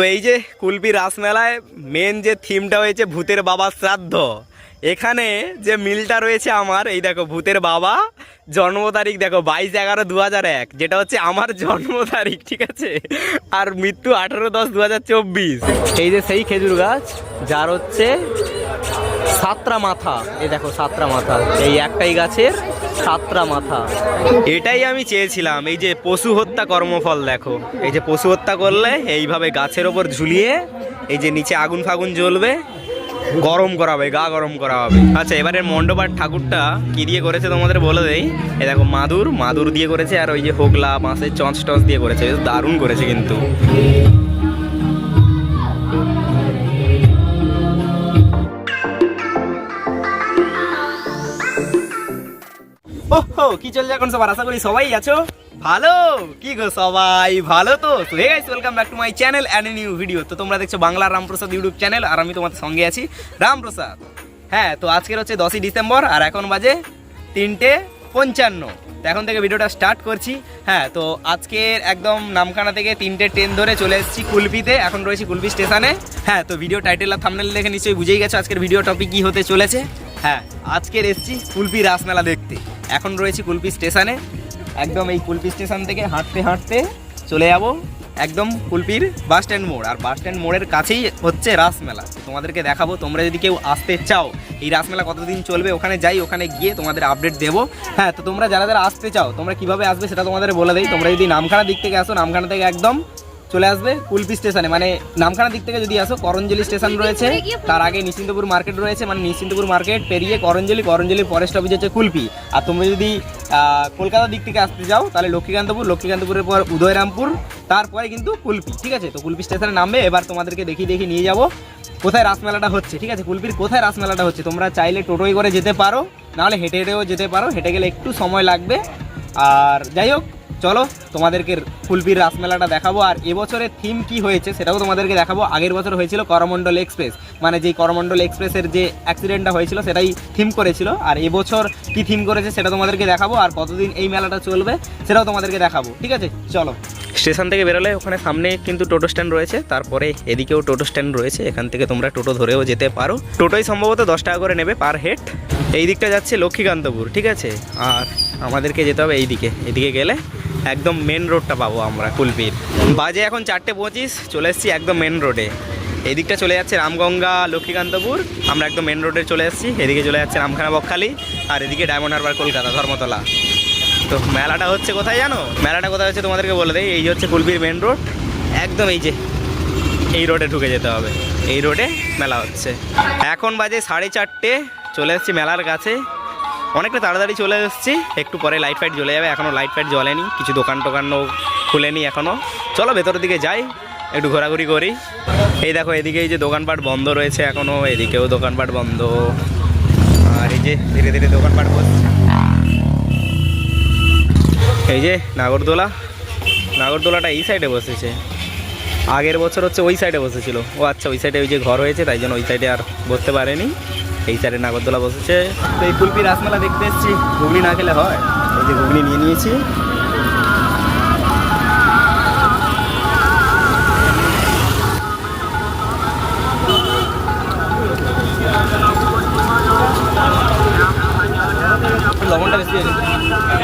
তো এই যে কুলপি রাসমেলায় মেন যে থিমটা হয়েছে ভূতের বাবা শ্রাদ্ধ। এখানে যে মিলটা রয়েছে আমার, এই দেখো ভূতের বাবা, জন্ম তারিখ দেখো বাইশ এগারো দু হাজার এক, যেটা হচ্ছে আমার জন্ম তারিখ, ঠিক আছে? আর মৃত্যু আঠেরো দশ দু হাজার চব্বিশ। এই যে সেই খেজুর গাছ, যার হচ্ছে সাতটা মাথা এই দেখো সাতটা মাথা এই একটাই গাছের সাতটা মাথা এটাই আমি চেয়েছিলাম। এই যে পশু হত্যা কর্মফল দেখো। এই যে পশু হত্যা করলে এইভাবে গাছের ওপর ঝুলিয়ে এই যে নিচে আগুন ফাগুন জ্বলবে, গরম করা হবে গা গরম করা হবে আচ্ছা এবারের মণ্ডপার ঠাকুরটা কি দিয়ে করেছে তোমাদের বলে দেই। এই দেখো, মাদুর। মাদুর দিয়ে করেছে আর ওই যে হোগলা, বাঁশের চঞ্চ টঞ্চ দিয়ে করেছে। দারুণ করেছে কিন্তু। ওহো, কি চলছে এখন সবার? আশা করি সবাই আছো। ভালো? কি গো সবাই ভালো তো? Hey guys welcome back to my channel and new video তো তোমরা দেখছ বাংলা রামপ্রসাদ ইউটিউব চ্যানেল আর আমি তোমাদের সঙ্গে আছি রামপ্রসাদ। হ্যাঁ তো আজকের হচ্ছে দশই ডিসেম্বর, আর এখন বাজে তিনটে পঞ্চান্ন। তো এখন থেকে ভিডিওটা স্টার্ট করছি। হ্যাঁ তো আজকের একদম নামখানা থেকে তিনটে ট্রেন ধরে চলে এসেছি কুলপিতে। এখন রয়েছি কুলপি স্টেশনে। হ্যাঁ তো ভিডিও টাইটেল আর থামনেল দেখে নিশ্চয়ই বুঝেই গেছো আজকের ভিডিও টপিক কী হতে চলেছে। হ্যাঁ আজকের এসেছি কুলপি রাসমেলা দেখতে। এখন রয়েছি কুলপি স্টেশনে। একদম এই কুলপি স্টেশন থেকে হাঁটতে হাঁটতে চলে যাব একদম কুলপির বাস স্ট্যান্ড মোড়। আর বাস স্ট্যান্ড মোড়ের কাছেই হচ্ছে রাসমেলা তোমাদেরকে দেখাবো, তোমরা যদি কেউ আসতে চাও, এই রাসমেলা কতদিন চলবে, ওখানে যাই, ওখানে গিয়ে তোমাদের আপডেট দেবো। হ্যাঁ তো তোমরা যারা যারা আসতে চাও, তোমরা কীভাবে আসবে সেটা তোমাদের বলে দেই। তোমরা যদি নামখানা দিক থেকে আসো, নামখানা থেকে একদম চলে আসবে কুলপি স্টেশনে। মানে নামখানা দিক থেকে যদি আসো, করঞ্জলি স্টেশন রয়েছে। তার আগে নিশ্চিন্তপুর মার্কেট রয়েছে। মানে নিশ্চিন্তপুর মার্কেট পেরিয়ে করঞ্জলি করঞ্জলি ফরেস্ট অফিস হচ্ছে কুলপি। আর তোমরা যদি কলকাতা দিক থেকে আসতে যাও, তাহলে লক্ষ্মীকান্তপুর, লক্ষ্মীকান্তপুরের পর উদয়রামপুর, তারপরে কিন্তু কুলপি, ঠিক আছে? তো কুলপি স্টেশনে নামবে। এবার তোমাদেরকে দেখিয়ে দেখিয়ে নিয়ে যাব কোথায় রাসমেলাটা হচ্ছে, ঠিক আছে? কুলপির কোথায় রাসমেলাটা হচ্ছে? তোমরা চাইলে টোটোয় করে যেতে পারো, নাহলে হেঁটে হেঁটেও যেতে পারো। হেঁটে গেলে একটু সময় লাগবে। আর যাই হোক চলো, তোমাদেরকে ফুলপির রাসমেলাটা দেখাবো, আর এবছরের থিম কি হয়েছে সেটাও তোমাদেরকে দেখাবো। আগের বছর হয়েছিল করমণ্ডল এক্সপ্রেস। মানে যেই করমণ্ডল এক্সপ্রেসের যে অ্যাক্সিডেন্টটা হয়েছিল, সেটাই থিম করেছিল। আর এবছর কি থিম করেছে সেটা তোমাদেরকে দেখাবো, আর কতদিন এই মেলাটা চলবে সেটাও তোমাদেরকে দেখাবো। ঠিক আছে? চলো। স্টেশন থেকে বেরোলে ওখানে সামনে কিন্তু টোটো স্ট্যান্ড রয়েছে, তারপরে এদিকেও টোটো স্ট্যান্ড রয়েছে, এখান থেকে তোমরা টোটো ধরেও যেতে পারো। টোটোই সম্ভবত দশ টাকা করে নেবে পার হেড। এই দিকটা যাচ্ছে লক্ষ্মীকান্তপুর, ঠিক আছে? আর আমাদেরকে যেতে হবে এই দিকে। এদিকে গেলে একদম মেন রোডটা পাবো আমরা, কুলপির। বাজে এখন চারটে পঁচিশ, চলে এসেছি একদম মেন রোডে এদিকটা চলে যাচ্ছে রামগঙ্গা, লক্ষ্মীকান্তপুর। আমরা একদম মেন রোডে চলে এসেছি, এদিকে চলে যাচ্ছে রামখানা বকখালি, আর এদিকে ডায়মন্ড হারবার কলকাতা, ধর্মতলা। তো মেলাটা হচ্ছে কোথায় জানো? মেলাটা কোথায় হচ্ছে তোমাদেরকে বলে দেয় এই যে হচ্ছে কুলপির মেন রোড একদম এই যে, এই রোডে ঢুকে যেতে হবে। এই রোডে মেলা হচ্ছে। এখন বাজে সাড়ে চারটে, চলে এসেছি মেলার কাছে। অনেকটা তাড়াতাড়ি চলে এসেছি। একটু পরে লাইট ফাইট জ্বলে যাবে এখনও লাইট ফাইট জ্বলেনি। কিছু দোকান টোকানও খুলেনি এখনও চলো ভেতরের দিকে যাই, একটু ঘোরাঘুরি করি। এই দেখো, এদিকে এই যে দোকানপাট বন্ধ রয়েছে এখনও এদিকেও দোকানপাট বন্ধ। আর এই যে ধীরে ধীরে দোকানপাট বসছে। এই যে নাগরদোলা, নাগরদোলাটা এই সাইডে বসেছে। আগের বছর হচ্ছে ওই সাইডে বসেছিল। ও আচ্ছা ওই সাইডে ওই যে ঘর হয়েছে, তাই জন্য ওই সাইডে আর বসতে পারেনি। এই সাইডে নাগরদোলা বসেছে। তো এই কুলপি রাসমেলা দেখতে এসেছি। ঘুগনি না খেলে হয়? এই যে ঘুগনি নিয়ে নিয়েছি।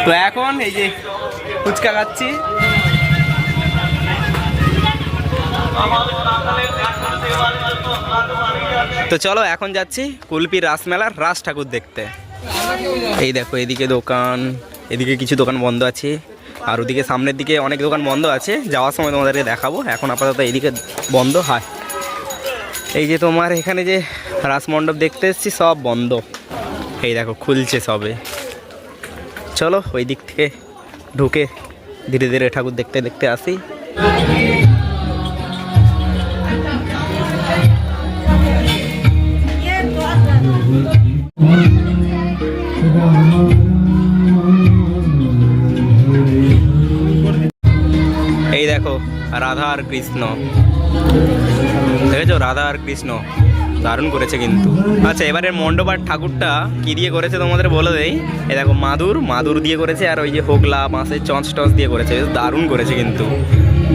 তো এখন এই যে ফুচকা খাচ্ছি। তো চলো, এখন যাচ্ছি কুলপি রাসমেলার রাস ঠাকুর দেখতে। এই দেখো, এদিকে দোকান, এদিকে কিছু দোকান বন্ধ আছে। আর ওদিকে সামনের দিকে অনেক দোকান বন্ধ আছে। যাওয়ার সময় তোমাদেরকে দেখাবো। এখন আপাতত এইদিকে বন্ধ হয়। এই যে তোমার এখানে যে রাসমণ্ডপ দেখতে এসেছি, সব বন্ধ। এই দেখো, খুলছে সবে। চলো, ওই দিক থেকে ঢুকে ধীরে ধীরে ঠাকুর দেখতে দেখতে আসি। রাধা আর কৃষ্ণ। দেখেছ? রাধা আর কৃষ্ণ। দারুণ করেছে কিন্তু। আচ্ছা এবারের মণ্ডপ আর ঠাকুরটা কি দিয়ে করেছে তোমাদের বলে দেই? এই দেখো, মাদুর মাদুর দিয়ে করেছে, আর ওই যে হোগলা মাছের চঞ্চ টঞ্চ দিয়ে করেছে। দারুণ করেছে কিন্তু।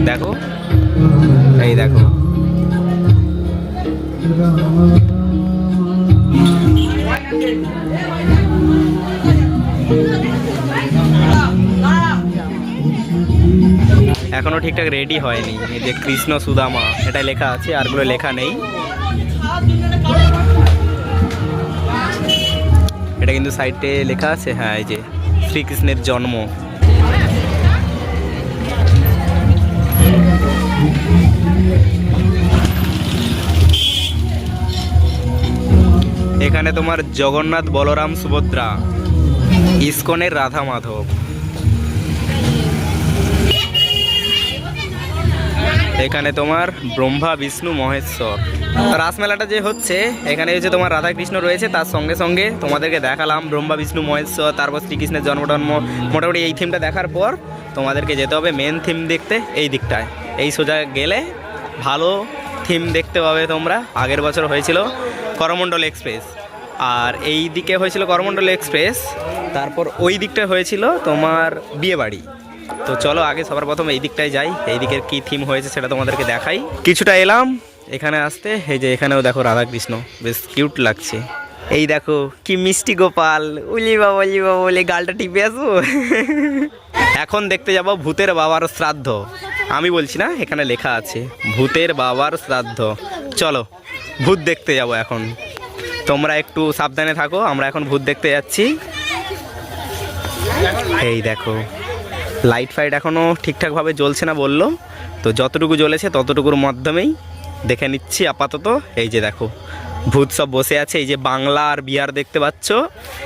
দেখো? এই দেখো। এখনও ঠিকঠাক রেডি হয়নি। এই যে কৃষ্ণ সুদামা এটা লেখা আছে আরগুলো লেখা নেই। এটা কিন্তু সাইডে লেখা আছে হ্যাঁ এই যে শ্রীকৃষ্ণের জন্ম। এখানে তোমার জগন্নাথ বলরাম সুভদ্রা, ইস্কনের রাধা মাধব এখানে তোমার ব্রহ্মা, বিষ্ণু, মহেশ্বর। রাসমেলাটা যে হচ্ছে, এখানে হচ্ছে তোমার রাধাকৃষ্ণ রয়েছে, তার সঙ্গে সঙ্গে তোমাদেরকে দেখালাম ব্রহ্মা, বিষ্ণু, মহেশ্বর, তারপর শ্রীকৃষ্ণের জন্মটন্ম। মোটামুটি এই থিমটা দেখার পর তোমাদেরকে যেতে হবে মেন থিম দেখতে এই দিকটায়। এই সোজা গেলে ভালো থিম দেখতে পাবে তোমরা। আগের বছর হয়েছিল করমণ্ডল এক্সপ্রেস আর এই দিকে হয়েছিল করমণ্ডল এক্সপ্রেস তারপর ওই দিকটা হয়েছিল তোমার বিয়েবাড়ি। তো চলো আগে সবার প্রথম এই দিকটায় যাই। এই দিকের কি থিম হয়েছে সেটা তোমাদেরকে দেখাই। কিছুটা এলাম, এখানে আসতে, এই যে এখানেও দেখো রাধাকৃষ্ণ, বেশ কিউট লাগছে। এই দেখো, কি মিষ্টি গোপাল। উলি বাবা উলি বাবা বলে গালটা টিপে আসব? এখন দেখতে যাব ভূতের বাবার শ্রাদ্ধ। আমি বলছি না, এখানে লেখা আছে, ভূতের বাবার শ্রাদ্ধ। চলো, ভূত দেখতে যাব এখন। তোমরা একটু সাবধানে থাকো, আমরা এখন ভূত দেখতে যাচ্ছি। এই দেখো লাইট ফাইট এখনও ঠিকঠাকভাবে জ্বলছে না বলল। তো যতটুকু জ্বলেছে ততটুকুর মাধ্যমেই দেখে নিচ্ছি আপাতত। এই যে দেখো, ভূত সব বসে আছে। এই যে বাংলা আর বিহার দেখতে পাচ্ছ,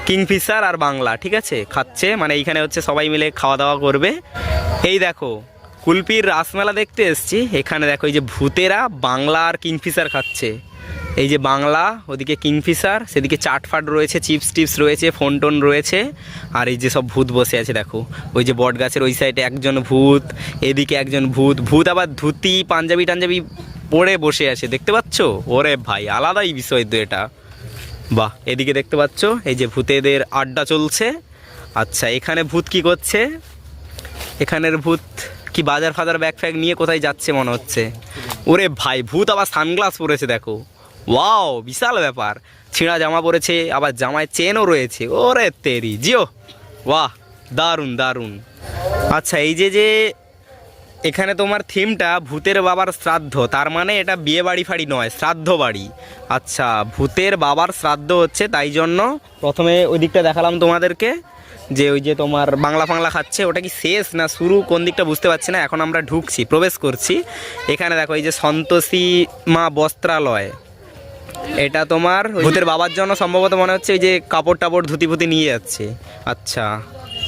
কিংফিশার আর বাংলা, ঠিক আছে? খাচ্ছে মানে এইখানে হচ্ছে সবাই মিলে খাওয়া দাওয়া করবে। এই দেখো, কুলপির রাসমেলা দেখতে এসছি। এখানে দেখো এই যে ভূতেরা বাংলা আর কিংফিশার খাচ্ছে। এই যে বাংলা, ওদিকে কিংফিশার, সেদিকে চাটফাট রয়েছে, চিপস টিপস রয়েছে, ফোন টোন রয়েছে, আর এই যে সব ভূত বসে আছে দেখো। ওই যে বট গাছের ওই সাইডে একজন ভূত, এদিকে একজন ভূত ভূত আবার ধুতি, পাঞ্জাবি টাঞ্জাবি পরে বসে আছে, দেখতে পাচ্ছ? ওরে ভাই, আলাদাই বিষয় তো এটা। বাহ, এদিকে দেখতে পাচ্ছ? এই যে ভূতেদের আড্ডা চলছে। আচ্ছা এখানে ভূত কি করছে? এখানের ভূত কি বাজার ফাজার ব্যাগ ফ্যাগ নিয়ে কোথায় যাচ্ছে মনে হচ্ছে? ওরে ভাই, ভূত আবার সানগ্লাস পরেছে দেখো। ওয়াও বিশাল ব্যাপার। ছিঁড়া জামা পরেছে, আবার জামায় চেনও রয়েছে। ওরে তেরি, জিও। বাহ, দারুণ দারুণ। আচ্ছা এই যে যে এখানে তোমার থিমটা ভূতের বাবার শ্রাদ্ধ, তার মানে এটা বিয়ে বাড়ি ফাড়ি নয়, শ্রাদ্ধ বাড়ি। আচ্ছা ভূতের বাবার শ্রাদ্ধ হচ্ছে তাই জন্য প্রথমে ওই দিকটা দেখালাম তোমাদেরকে, যে ওই যে তোমার বাংলা ফাংলা খাচ্ছে, ওটা কি শেষ না শুরু, কোন দিকটা বুঝতে পারছি না, এখন আমরা ঢুকছি, প্রবেশ করছি। এখানে দেখো, এই যে সন্তোষী মা বস্ত্রালয়। এটা তোমার ভূতের বাবার জন্য সম্ভবত মনে হচ্ছে এই যে কাপড় টাপড় ধুতি ফুতি নিয়ে যাচ্ছে। আচ্ছা।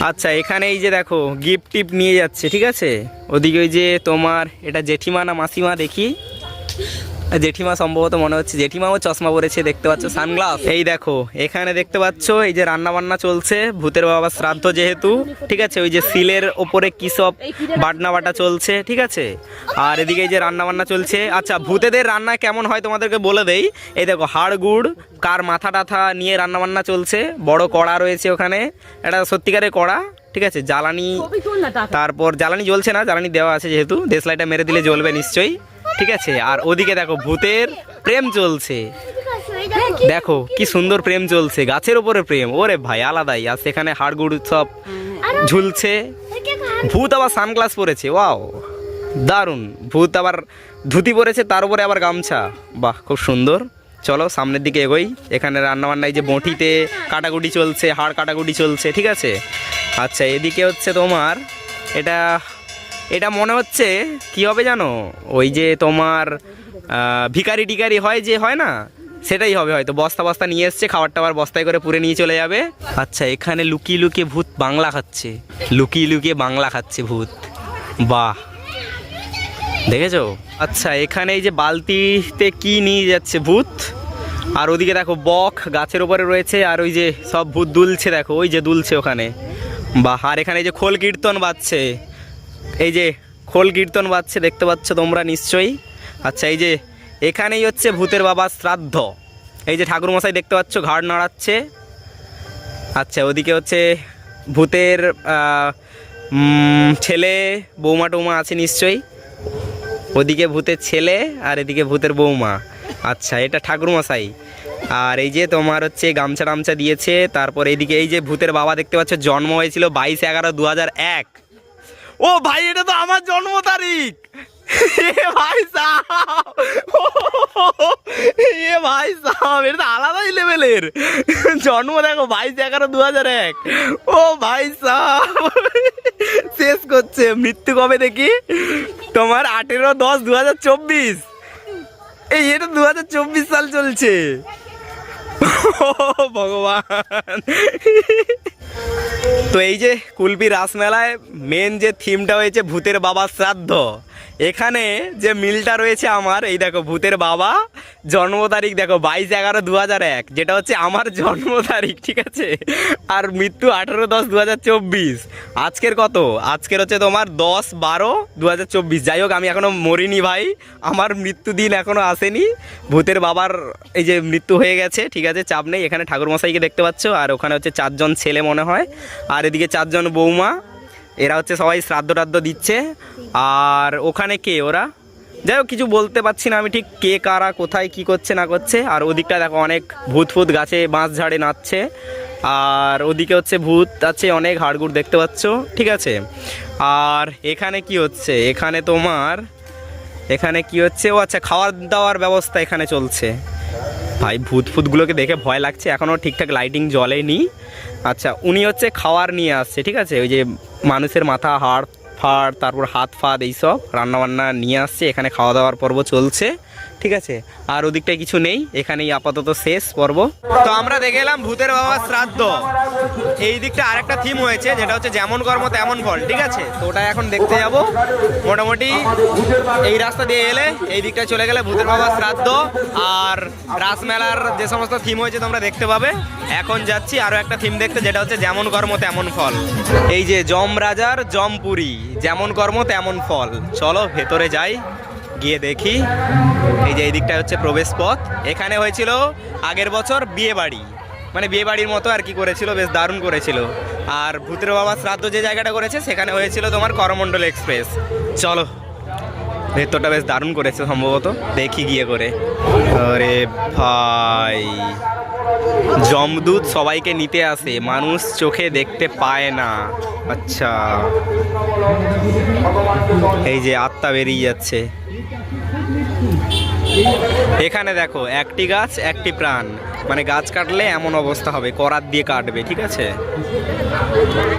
আচ্ছা এখানে এই যে দেখো গিফট টিপ নিয়ে যাচ্ছে, ঠিক আছে? ওদিকে ওই যে তোমার, এটা জেঠিমা না মাসিমা দেখি? জেঠিমা সম্ভবত মনে হচ্ছে জেঠিমাও চশমা পরেছে দেখতে পাচ্ছ সানগ্লাস। এই দেখো এখানে দেখতে পাচ্ছ এই যে রান্না বান্না চলছে ভূতের বাবার শ্রাদ্ধ যেহেতু ঠিক আছে? ওই যে সিলের ওপরে কি সব বাটনা বাটা চলছে ঠিক আছে? আর এদিকে এই যে রান্না বান্না চলছে আচ্ছা ভূতেদের রান্না কেমন হয় তোমাদেরকে বলে দেই? এই দেখো হাড় গুড় কার মাথা টাথা নিয়ে রান্না বান্না চলছে বড় কড়া রয়েছে ওখানে এটা সত্যিকারের কড়া ঠিক আছে? জ্বালানি তারপর জ্বালানি জ্বলছে না জ্বালানি দেওয়া আছে যেহেতু দেশলাইটা মেরে দিলে জ্বলবে নিশ্চয়ই। ঠিক আছে? আর ওদিকে দেখো, ভূতের প্রেম চলছে। দেখো, কি সুন্দর প্রেম চলছে, গাছের উপরে প্রেম। ওরে ভাই, আলাদাই। আর সেখানে হাড়গুড় সব ঝুলছে। ভূত আবার সানগ্লাস পরেছে, ওয়াও। দারুণ। ভূত আবার ধুতি পরেছে, তার উপরে আবার গামছা। বাহ, খুব সুন্দর। চলো, সামনের দিকে এগোই। এখানে রান্নাবান্নায় যে বঁটিতে কাটাকুটি চলছে, হাড় কাটাকুটি চলছে, ঠিক আছে? আচ্ছা এদিকে হচ্ছে তোমার, এটা এটা মনে হচ্ছে, কি হবে জানো? ওই যে তোমার ভিকারি টিকারি হয় যে হয় না, সেটাই হবে হয়তো। বস্তা বস্তা নিয়ে এসছে, খাবার টাবার বস্তায় করে পুরে নিয়ে চলে যাবে। আচ্ছা এখানে লুকিয়ে লুকিয়ে ভূত বাংলা খাচ্ছে। লুকিয়ে লুকিয়ে বাংলা খাচ্ছে ভূত। বাহ। দেখেছ? আচ্ছা এখানে এই যে বালতিতে কি নিয়ে যাচ্ছে ভূত? আর ওদিকে দেখো, বক গাছের উপরে রয়েছে, আর ওই যে সব ভূত দুলছে, দেখো, ওই যে দুলছে ওখানে। বাহ, আর এখানে এই যে খোল কীর্তন বাজছে। এই যে খোল কীর্তন বাজছে, দেখতে পাচ্ছ তোমরা নিশ্চয়ই। আচ্ছা এই যে এখানেই হচ্ছে ভূতের বাবার শ্রাদ্ধ। এই যে ঠাকুরমশাই দেখতে পাচ্ছ ঘাড় নাড়াচ্ছে। আচ্ছা ওদিকে হচ্ছে ভূতের ছেলে, বৌমা টৌমা আছে নিশ্চয়ই। ওদিকে ভূতের ছেলে আর এদিকে ভূতের বৌমা। আচ্ছা এটা ঠাকুরমশাই। আর এই যে তোমার হচ্ছে গামছা টামছা দিয়েছে, তারপর এইদিকে এই যে ভূতের বাবা দেখতে পাচ্ছ, জন্ম হয়েছিল বাইশ এগারো দু এক। ও ভাই, এটা তো আমার জন্ম তারিখ। ভাই সাহাব। এ ভাই সাহাব, এটা তো আলাদাই লেভেলের। জন্ম দেখো বাইশ এগারো দু হাজার এক। ও ভাই সাহাব, শেষ করছে। মৃত্যু কবে দেখি? তোমার আঠেরো দশ দু হাজার চব্বিশ। এই, এটা দু হাজার চব্বিশ সাল চলছে। ভগবান। তো এই যে কুলপি রাসমেলায় মেন যে থিমটা হয়েছে ভূতের বাবার শ্রাদ্ধ। এখানে যে মিলটা রয়েছে আমার, এই দেখো ভূতের বাবা, জন্ম তারিখ দেখো বাইশ এগারো দু হাজার এক, যেটা হচ্ছে আমার জন্ম তারিখ, ঠিক আছে? আর মৃত্যু আঠেরো দশ দু হাজার চব্বিশ, আজকের কত? আজকের হচ্ছে তোমার দশ বারো দু হাজার চব্বিশ, যাই হোক আমি এখনও মরিনি ভাই, আমার মৃত্যু দিন এখনও আসেনি, ভূতের বাবার এই যে মৃত্যু হয়ে গেছে, ঠিক আছে, চাপ নেই, এখানে ঠাকুরমশাইকে দেখতে পাচ্ছ, আর ওখানে হচ্ছে চারজন ছেলে মনে হয়, আর এদিকে চারজন বৌমা এরা হচ্ছে সবাই শ্রাদ্ধ টাদ্ধ দিচ্ছে। আর ওখানে কে ওরা? যাই হোক, কিছু বলতে পারছি না আমি ঠিক কে, কারা, কোথায়, কি করছে, না করছে। আর ওদিকটা দেখো অনেক ভূত ফুত গাছে বাঁশ ঝাড়ে নাচছে। আর ওদিকে হচ্ছে ভূত আছে, অনেক হাড়গুড় দেখতে পাচ্ছ। ঠিক আছে? আর এখানে কি হচ্ছে? এখানে তোমার, এখানে কি হচ্ছে? ও আচ্ছা খাওয়ার দাওয়ার ব্যবস্থা এখানে চলছে। ভাই, ভূত ফুতগুলোকে দেখে ভয় লাগছে। এখনও ঠিকঠাক লাইটিং জ্বলেনি। আচ্ছা উনি হচ্ছে খাওয়ার নিয়ে আসছে, ঠিক আছে? ওই যে মানুষের মাথা, হাড় ফাড়, তারপর হাত ফাত এইসব রান্নাবান্না নিয়ে আসছে। এখানে খাওয়া দাওয়ার পর্ব চলছে। ঠিক আছে? আর ওদিকটায় কিছু নেই, এখানেই আপাতত শেষ পর্ব। তো আমরা দেখে এলাম ভূতের বাবা শ্রাদ্ধ। এই দিকটা আরেকটা থিম হয়েছে, যেটা হচ্ছে যেমন কর্ম, তেমন ফল, ঠিক আছে? তো ওটা এখন দেখতে যাব। মোটামুটি এই রাস্তা দিয়ে এলে এই দিকটা চলে গেলে ভূতের বাবা শ্রাদ্ধ আর রাসমেলার যে সমস্ত থিম হয়েছে তোমরা দেখতে পাবে। এখন যাচ্ছি আরও একটা থিম দেখতে, যেটা হচ্ছে যেমন কর্ম, তেমন ফল। এই যে জম রাজার জমপুরি যেমন কর্ম, তেমন ফল। চলো ভেতরে যাই। গিয়ে দেখি। এই যে এই দিকটা হচ্ছে প্রবেশ পথ এখানে হয়েছিল আগের বছর বিয়ে বাড়ি মানে বিয়ে বাড়ির মতো আর কি করেছিল, বেশ দারুণ করেছিল। আর ভূতের বাবা শ্রাদ্ধ যে জায়গাটা করেছে, সেখানে হয়েছিল তোমার করমণ্ডল এক্সপ্রেস। চলো ভেতরটা বেশ দারুণ করেছে সম্ভবত। দেখি গিয়ে করে। আরে ভাই জমদূত সবাইকে নিতে আসে, মানুষ চোখে দেখতে পায় না। আচ্ছা। এই যে আত্মা বেরিয়ে যাচ্ছে। এখানে দেখো, একটি গাছ, একটি প্রাণ। মানে গাছ কাটলে এমন অবস্থা হবে, করাত দিয়ে কাটবে, ঠিক আছে?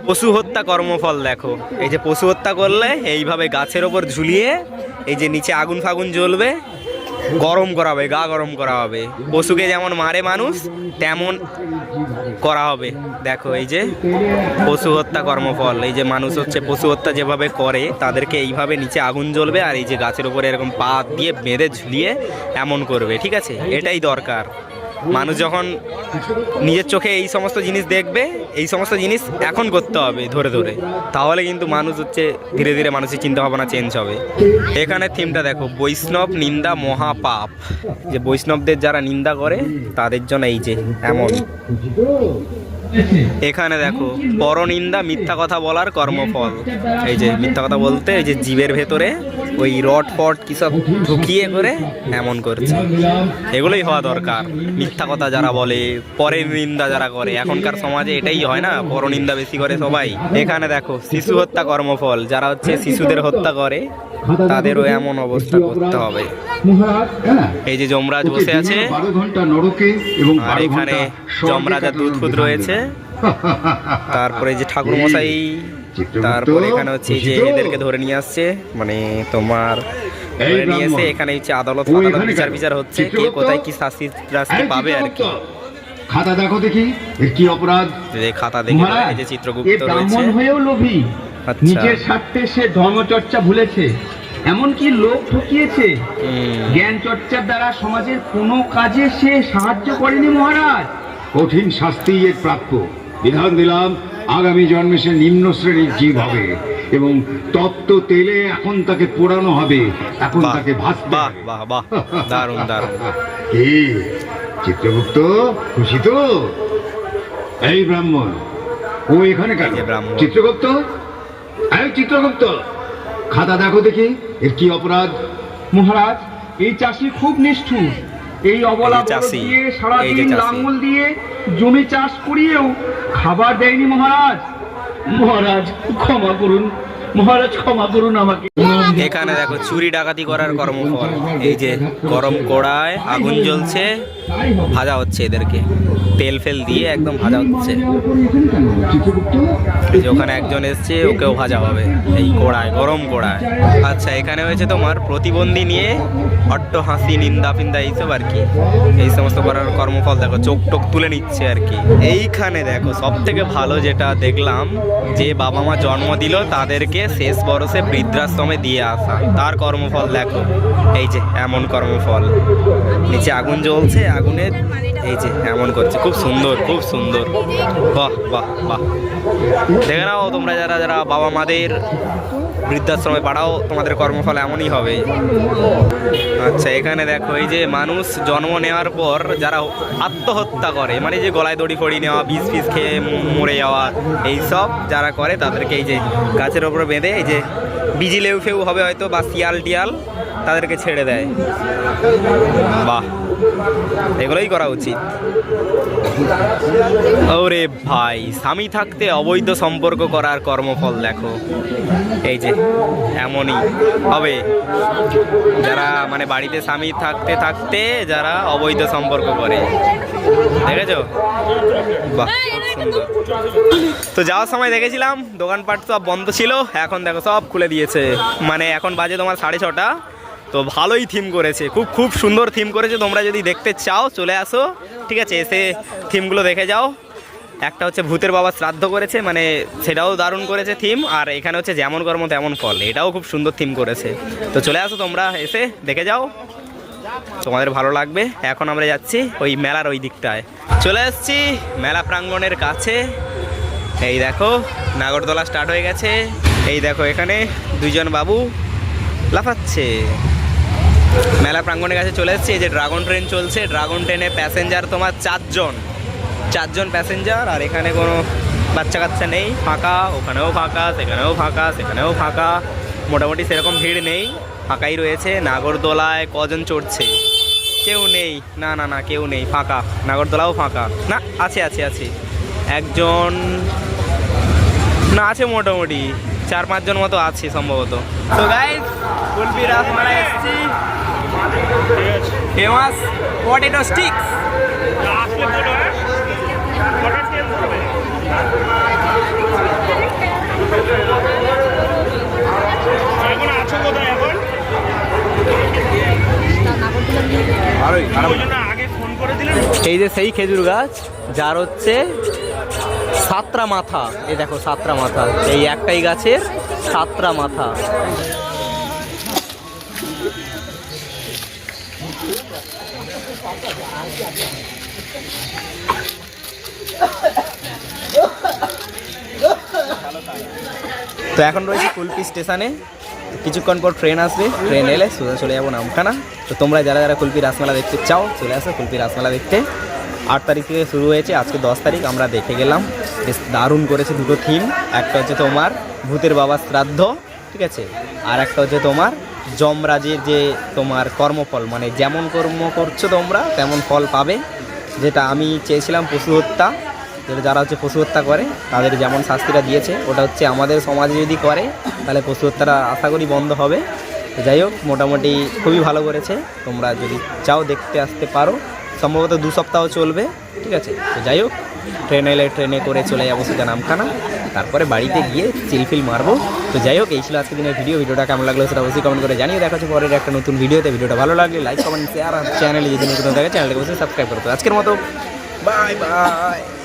পশু হত্যা কর্মফল দেখো। এই যে পশু হত্যা করলে এইভাবে গাছের ওপর ঝুলিয়ে এই যে নিচে আগুন ফাগুন জ্বলবে গরম করা হবে গা গরম করা হবে পশুকে যেমন মারে মানুষ, তেমন করা হবে দেখো, এই যে পশু হত্যা কর্মফল, এই যে মানুষ হচ্ছে পশু হত্যা যেভাবে করে, তাদেরকে এইভাবে নিচে আগুন জ্বলবে আর এই যে গাছের উপরে এরকম পা দিয়ে বেঁধে ঝুলিয়ে এমন করবে, ঠিক আছে? এটাই দরকার। মানুষ যখন নিজের চোখে এই সমস্ত জিনিস দেখবে, এই সমস্ত জিনিস এখন করতে হবে ধরে ধরে। তাহলে কিন্তু মানুষ হচ্ছে ধীরে ধীরে মানুষের চিন্তা ভাবনা চেঞ্জ হবে। এখানে থিমটা দেখো, বৈষ্ণব নিন্দা মহাপাপ। যে বৈষ্ণবদের যারা নিন্দা করে, তাদের জন্য এই যে এমন। এখানে দেখো পরনিন্দা মিথ্যা কথা বলার কর্মফল। এই যে মিথ্যা কথা বলতে এই যে জীবের ভেতরে ওই রড ফট কি সব ঢুকিয়ে করে এমন করছে। এগুলোই হওয়া দরকার। মিথ্যা কথা যারা বলে পরের নিন্দা যারা করে। এখনকার সমাজে এটাই হয় না পরনিন্দা বেশি করে সবাই। এখানে দেখো শিশু হত্যা কর্মফল। যারা হচ্ছে শিশুদের হত্যা করে তাদেরও এমন অবস্থা করতে হবে। এই যে যমরাজ বসে আছে আর এখানে যমরাজার দুধ ফুদ রয়েছে। তারপরে যে ঠাকুর মশাই তারপরে এখানে হচ্ছে যে এদেরকে ধরে নিয়ে আসছে মানে তোমার ধরে নিয়ে এসে এখানে হচ্ছে আদালত আদালত বিচার বিচার হচ্ছে কে কোথায় কি শাস্তি শাস্তি পাবে আর কি। খাতা দেখো দেখি এর কি অপরাধ? যে খাতা দেখে এই যে চিত্রগুপ্ত ব্রাহ্মণ হয়েও লোভী। আচ্ছা। নিজের স্বার্থে সে ধর্মচর্চা ভুলেছে। এমনকি লোক ঠকিয়েছে। জ্ঞান চর্চার দ্বারা সমাজের কোনো কাজে সে সাহায্য করেনি মহারাজ। কঠিন শাস্তি এর প্রাপ্য। বিধান দিলাম আগামী জন্মে সে নিম্ন শ্রেণির জীব হবে এবং তপ্ত তেলে এখন তাকে পোড়ানো হবে। এখন তাকে ভাসতে বাহ বাহ বাহ। দারুণ দারুণ। কি? চিত্রগুপ্ত? খুশি তো? এই ব্রাহ্মণ ও এখানে কেন? ব্রাহ্মণ। চিত্রগুপ্ত? এই চিত্রগুপ্ত খাতা দেখো দেখি এর কি অপরাধ? মহারাজ এই চাষি খুব নিষ্ঠুর। এই অবলা চাষি, দিয়ে এই যে সারাদিন চাষি। লাঙ্গল দিয়ে জমি চাষ করিয়েও খাবার দেয়নি মহারাজ মহারাজ ক্ষমা করুন মহারাজ, ক্ষমা করুন আমাকে। এখানে দেখো, চুরি ডাকাতি করার কর্মফল। এই যে গরম কড়ায় আগুন জ্বলছে, ভাজা হচ্ছে এদেরকে। তেল ফেল দিয়ে একদম ভাজা হচ্ছে। ওখানে একজন এসছে, ওকেও ভাজা হবে এই কড়ায়, গরম কড়ায়। আচ্ছা এখানে হয়েছে তোমার প্রতিবন্ধী নিয়ে অট্ট হাসি, নিন্দা ফিন্দা এইসব আর কি। এই সমস্ত করার কর্মফল দেখো, চোখ টোক তুলে নিচ্ছে আর কি। এইখানে দেখো সব থেকে ভালো যেটা দেখলাম, যে বাবা মা জন্ম দিল, তাদেরকে শেষ বরসে বৃদ্ধাশ্রমে দিয়ে আসা। তার কর্মফল দেখো। এই যে, এমন কর্মফল। নিচে আগুন জ্বলছে আগুনের এই যে, এমন করছে। খুব সুন্দর খুব সুন্দর। বাহ বাহ বাহ। দেখে নাও তোমরা যারা যারা বাবা মাদের বৃদ্ধাশ্রমে পাঠাও, তোমাদের কর্মফল এমনই হবে। আচ্ছা এখানে দেখো, এই যে মানুষ জন্ম নেওয়ার পর যারা আত্মহত্যা করে মানে যে গলায় দড়ি ফড়ি নেওয়া, বিষ ফিস খেয়ে মরে যাওয়া এইসব যারা করে, তাদেরকে এই যে গাছের ওপরে বেঁধে এই যে বিজি লেউ ফেউ হবে হয়তো বা শিয়াল টিয়াল তাদেরকে ছেড়ে দেয়। বাহ এগুলোই করা উচিত। ওরে ভাই স্বামী থাকতে অবৈধ সম্পর্ক করার কর্মফল দেখো। এই যে এমনই। হবে যারা মানে বাড়িতে স্বামী থাকতে থাকতে যারা অবৈধ সম্পর্ক করে দেখেছ? বাহ সুন্দর। তো যাওয়ার সময় দেখেছিলাম দোকানপাট সব বন্ধ ছিল এখন দেখো সব খুলে দিয়েছে। মানে এখন বাজে তোমার সাড়ে ছটা। তো ভালোই থিম করেছে, খুব খুব সুন্দর থিম করেছে। তোমরা যদি দেখতে চাও, চলে আসো। ঠিক আছে, এসে থিমগুলো দেখে যাও। একটা হচ্ছে ভূতের বাবা শ্রাদ্ধ করেছে মানে সেটাও দারুণ করেছে থিম আর এখানে হচ্ছে যেমন কর্ম, তেমন ফল। এটাও খুব সুন্দর থিম করেছে। তো চলে আসো তোমরা, এসে দেখে যাও। তোমাদের ভালো লাগবে। এখন আমরা যাচ্ছি ওই মেলার ওই দিকটায়। চলে আসছি মেলা প্রাঙ্গণের কাছে। এই দেখো, নাগরদোলা স্টার্ট হয়ে গেছে। এই দেখো এখানে দুইজন বাবু লাফাচ্ছে। মেলা প্রাঙ্গণের কাছে চলে এসেছি। এই যে ড্রাগন ট্রেন চলছে। ড্রাগন ট্রেনে প্যাসেঞ্জার তোমার চারজন। চারজন প্যাসেঞ্জার আর এখানে কোনো বাচ্চা কাচ্চা নেই। ফাঁকা, ওখানেও ফাঁকা, সেখানেও ফাঁকা সেখানেও ফাঁকা। মোটামুটি সেরকম ভিড় নেই। ফাঁকাই রয়েছে। নাগরদোলায় কজন চড়ছে? কেউ নেই। না না না, কেউ নেই। ফাঁকা। নাগরদোলাও ফাঁকা। না, আছে আছে আছে। একজন, না, আছে মোটামুটি। চার পাঁচজন মতো আছে সম্ভবত। তো গাইস কুলপি রাসমালাই এসেছি। ফেমাস পটেটো স্টিক্স এই যে সেই খেজুর গাছ যার হচ্ছে সাতটা মাথা এই দেখো সাতটা মাথা এই একটাই গাছের সাতটা মাথা তো এখন রয়েছে কুলপি স্টেশনে। কিছুক্ষণ পর ট্রেন আসবে। ট্রেন এলে সোজা চলে যাব নামখানা। তো তোমরা যারা যারা কুলপি রাসমেলা দেখতে চাও, চলে আসো কুলপি রাসমেলা দেখতে। আট তারিখ থেকে শুরু হয়েছে। আজকে দশ তারিখ, আমরা দেখে গেলাম। দারুণ করেছে দুটো থিম একটা হচ্ছে তোমার ভূতের বাবার শ্রাদ্ধ, ঠিক আছে? আর একটা হচ্ছে তোমার যমরাজের যে তোমার কর্মফল মানে যেমন কর্ম করছ তোমরা, তেমন ফল পাবে। যেটা আমি চেয়েছিলাম পশু হত্যা, যেটা যারা হচ্ছে পশু হত্যা করে, তাদের যেমন শাস্তিটা দিয়েছে, ওটা হচ্ছে আমাদের সমাজে যদি করে, তাহলে পশু হত্যাটা আশা করি বন্ধ হবে। যাই হোক, মোটামুটি খুবই ভালো করেছে। তোমরা যদি চাও দেখতে আসতে পারো। সম্ভবত দু সপ্তাহ চলবে, ঠিক আছে? তো যাই হোক ট্রেনে এলে ট্রেনে করে চলে যাব সেটা নামখানা। তারপরে বাড়িতে গিয়ে চিলফিল মারবো। তো যাই হোক, এই ছিল আজকে দিনের ভিডিও ভিডিওটা কেমন লাগল সেটা অবশ্যই কমেন্ট করে জানিয়ে দেখা হচ্ছে পরের একটা নতুন ভিডিওতে ভিডিওটা ভালো লাগলে লাইক কমেন্ট শেয়ার আর চ্যানেলে যদি নতুন থাকে চ্যানেলটা অবশ্যই সাবস্ক্রাইব করতে আজকের মতো বাই বাই